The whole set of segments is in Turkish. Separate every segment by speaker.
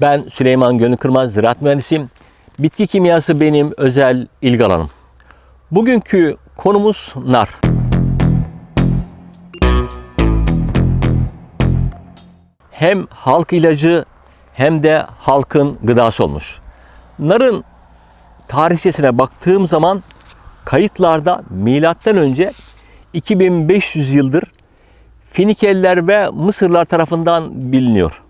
Speaker 1: Ben Süleyman Gönül Kırmaz, ziraat mühendisiyim. Bitki kimyası benim özel ilgi alanım. Bugünkü konumuz nar. Hem halk ilacı hem de halkın gıdası olmuş. Narın tarihçesine baktığım zaman kayıtlarda milattan önce 2500 yıldır Finikeliler ve Mısırlar tarafından biliniyor.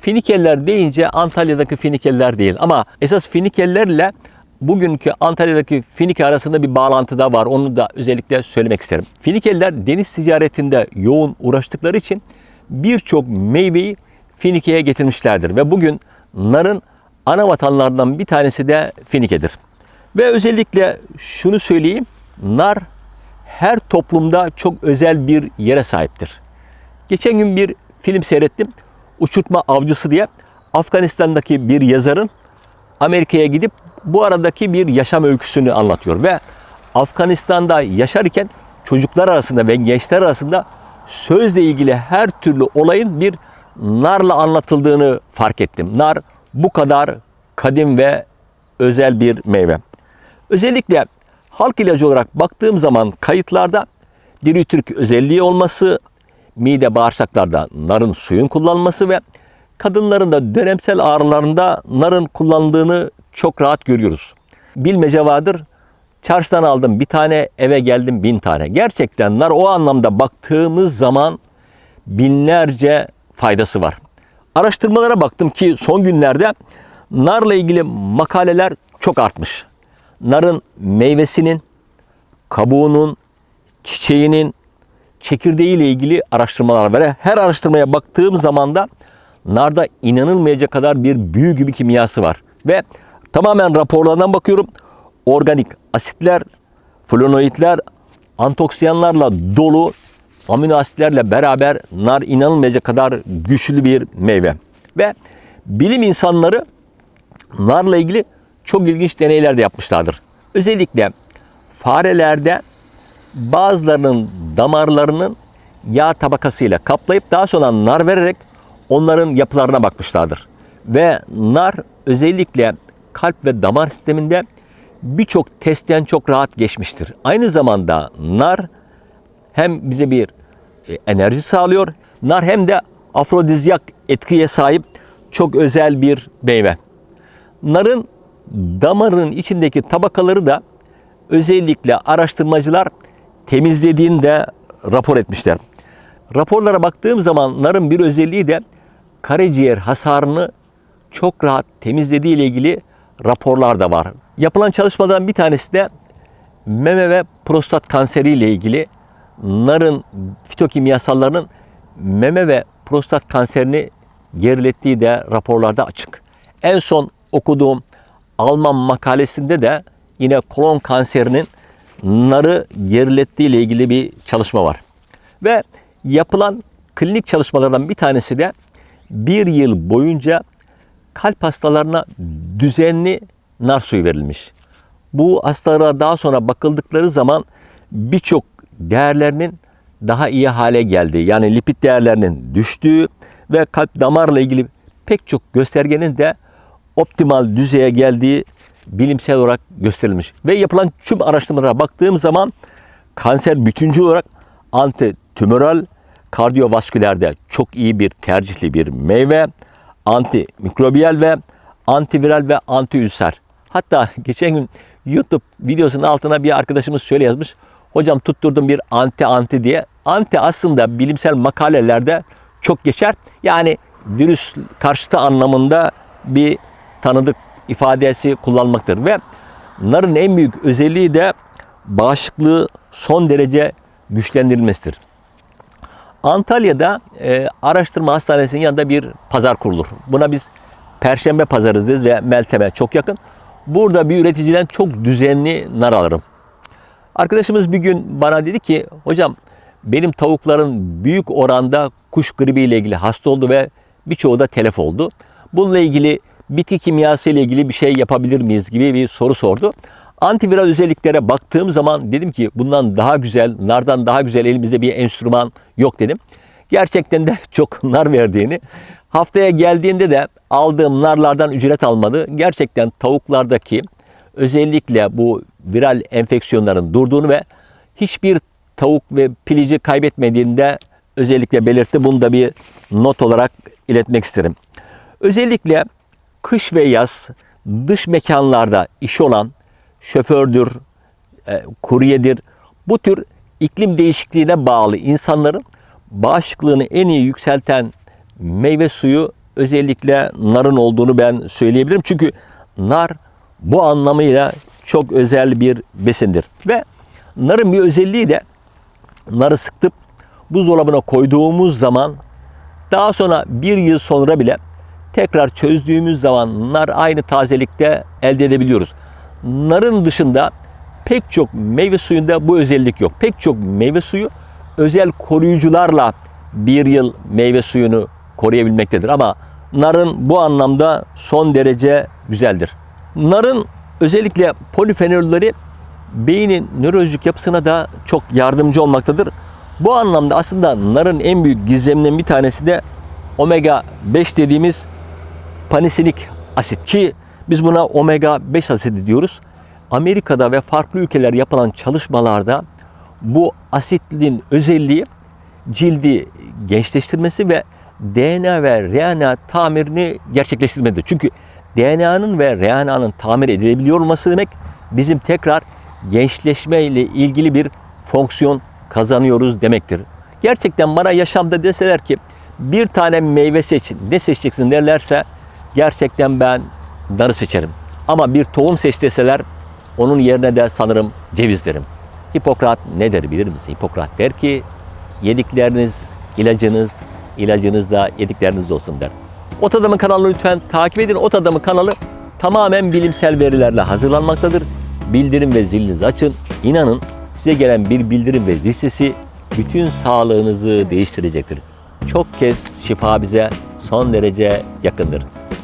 Speaker 1: Finikeliler deyince Antalya'daki Finikeliler değil ama esas Finikelilerle bugünkü Antalya'daki Finike arasında bir bağlantı da var. Onu da özellikle söylemek isterim. Finikeliler deniz ticaretinde yoğun uğraştıkları için birçok meyveyi Finike'ye getirmişlerdir ve bugün narın ana vatanlarından bir tanesi de Finike'dir. Ve özellikle şunu söyleyeyim. Nar her toplumda çok özel bir yere sahiptir. Geçen gün bir film seyrettim. Uçurtma Avcısı diye Afganistan'daki bir yazarın Amerika'ya gidip bu aradaki bir yaşam öyküsünü anlatıyor ve Afganistan'da yaşarken çocuklar arasında ve gençler arasında sözle ilgili her türlü olayın bir narla anlatıldığını fark ettim. Nar bu kadar kadim ve özel bir meyve. Özellikle halk ilacı olarak baktığım zaman kayıtlarda diüretrik özelliği olması, mide bağırsaklarda narın suyun kullanılması ve kadınların da dönemsel ağrılarında narın kullanıldığını çok rahat görüyoruz. Bilmece vardır. Çarşıdan aldım bir tane, eve geldim bin tane. Gerçekten nar o anlamda baktığımız zaman binlerce faydası var. Araştırmalara baktım ki son günlerde narla ilgili makaleler çok artmış. Narın meyvesinin, kabuğunun, çiçeğinin, çekirdeği ile ilgili araştırmalar var. Her araştırmaya baktığım zaman da narda inanılmayacak kadar bir büyü gibi kimyası var. Ve tamamen raporlardan bakıyorum. Organik asitler, flavonoidler, antoksiyanlarla dolu amino asitlerle beraber nar inanılmayacak kadar güçlü bir meyve. Ve bilim insanları narla ilgili çok ilginç deneyler de yapmışlardır. Özellikle farelerde bazılarının damarlarının yağ tabakasıyla kaplayıp daha sonra nar vererek onların yapılarına bakmışlardır. Ve nar özellikle kalp ve damar sisteminde birçok testten çok rahat geçmiştir. Aynı zamanda nar hem bize bir e, enerji sağlıyor. Nar hem de afrodizyak etkiye sahip çok özel bir meyve. Narın damarın içindeki tabakaları da özellikle araştırmacılar temizlediğinde rapor etmişler. Raporlara baktığım zaman narın bir özelliği de karaciğer hasarını çok rahat temizlediği ile ilgili raporlar da var. Yapılan çalışmadan bir tanesi de meme ve prostat kanseri ile ilgili narın fitokimyasallarının meme ve prostat kanserini gerilettiği de raporlarda açık. En son okuduğum Alman makalesinde de yine kolon kanserinin narı gerilettiği ile ilgili bir çalışma var. Ve yapılan klinik çalışmalardan bir tanesi de bir yıl boyunca kalp hastalarına düzenli nar suyu verilmiş. Bu hastalara daha sonra bakıldıkları zaman birçok değerlerinin daha iyi hale geldiği yani lipid değerlerinin düştüğü ve kalp damarla ilgili pek çok göstergenin de optimal düzeye geldiği bilimsel olarak gösterilmiş. Ve yapılan tüm araştırmalara baktığım zaman kanser bütüncül olarak anti tümöral, kardiyovaskülerde çok iyi bir tercihli bir meyve, anti mikrobiyal ve antiviral ve antiülser. Hatta geçen gün YouTube videosunun altına bir arkadaşımız şöyle yazmış. Hocam tutturdum bir anti anti diye. Anti aslında bilimsel makalelerde çok geçer. Yani virüs karşıtı anlamında bir tanıdık ifadesi kullanmaktır. Ve narın en büyük özelliği de bağışıklığı son derece güçlendirilmesidir. Antalya'da e, araştırma hastanesinin yanında bir pazar kurulur. Buna biz Perşembe pazarı deriz ve Meltem'e çok yakın. Burada bir üreticiden çok düzenli nar alırım. Arkadaşımız bir gün bana dedi ki hocam benim tavukların büyük oranda kuş gribi ile ilgili hasta oldu ve birçoğu da telef oldu. Bununla ilgili bitki kimyası ile ilgili bir şey yapabilir miyiz gibi bir soru sordu. Antiviral özelliklere baktığım zaman dedim ki bundan daha güzel, nardan daha güzel elimizde bir enstrüman yok dedim. gerçekten de çok nar verdiğini, haftaya geldiğinde de aldığım narlardan ücret almadı. Gerçekten tavuklardaki özellikle bu viral enfeksiyonların durduğunu ve hiçbir tavuk ve pilici kaybetmediğini de özellikle belirtti. Bunu da bir not olarak iletmek isterim. Özellikle kış ve yaz dış mekanlarda iş olan şofördür, e, kuryedir. Bu tür iklim değişikliğine bağlı insanların bağışıklığını en iyi yükselten meyve suyu özellikle narın olduğunu ben söyleyebilirim. Çünkü nar bu anlamıyla çok özel bir besindir. Ve narın bir özelliği de narı sıktıp buzdolabına koyduğumuz zaman daha sonra bir yıl sonra bile tekrar çözdüğümüz zaman nar aynı tazelikte elde edebiliyoruz. Narın dışında pek çok meyve suyunda bu özellik yok. Pek çok meyve suyu özel koruyucularla bir yıl meyve suyunu koruyabilmektedir. Ama narın bu anlamda son derece güzeldir. Narın özellikle polifenolleri beynin nörolojik yapısına da çok yardımcı olmaktadır. Bu anlamda aslında narın en büyük gizeminden bir tanesi de omega 5 dediğimiz panisilik asit ki biz buna omega 5 asidi diyoruz. Amerika'da ve farklı ülkeler yapılan çalışmalarda bu asitin özelliği cildi gençleştirmesi ve DNA ve RNA tamirini gerçekleştirmektedir. Çünkü DNA'nın ve RNA'nın tamir edilebiliyor olması demek bizim tekrar gençleşme ile ilgili bir fonksiyon kazanıyoruz demektir. Gerçekten bana yaşamda deseler ki bir tane meyve seç, ne seçeceksin derlerse gerçekten ben narı seçerim. Ama bir tohum seç deseler onun yerine de sanırım ceviz derim. Hipokrat ne der bilir misin? Hipokrat der ki yedikleriniz ilacınız, ilacınız da yedikleriniz olsun der. Ot Adamı kanalını lütfen takip edin. Ot Adamı kanalı tamamen bilimsel verilerle hazırlanmaktadır. Bildirim ve zilinizi açın. İnanın size gelen bir bildirim ve zil sesi bütün sağlığınızı değiştirecektir. Çok kez şifa bize son derece yakındır.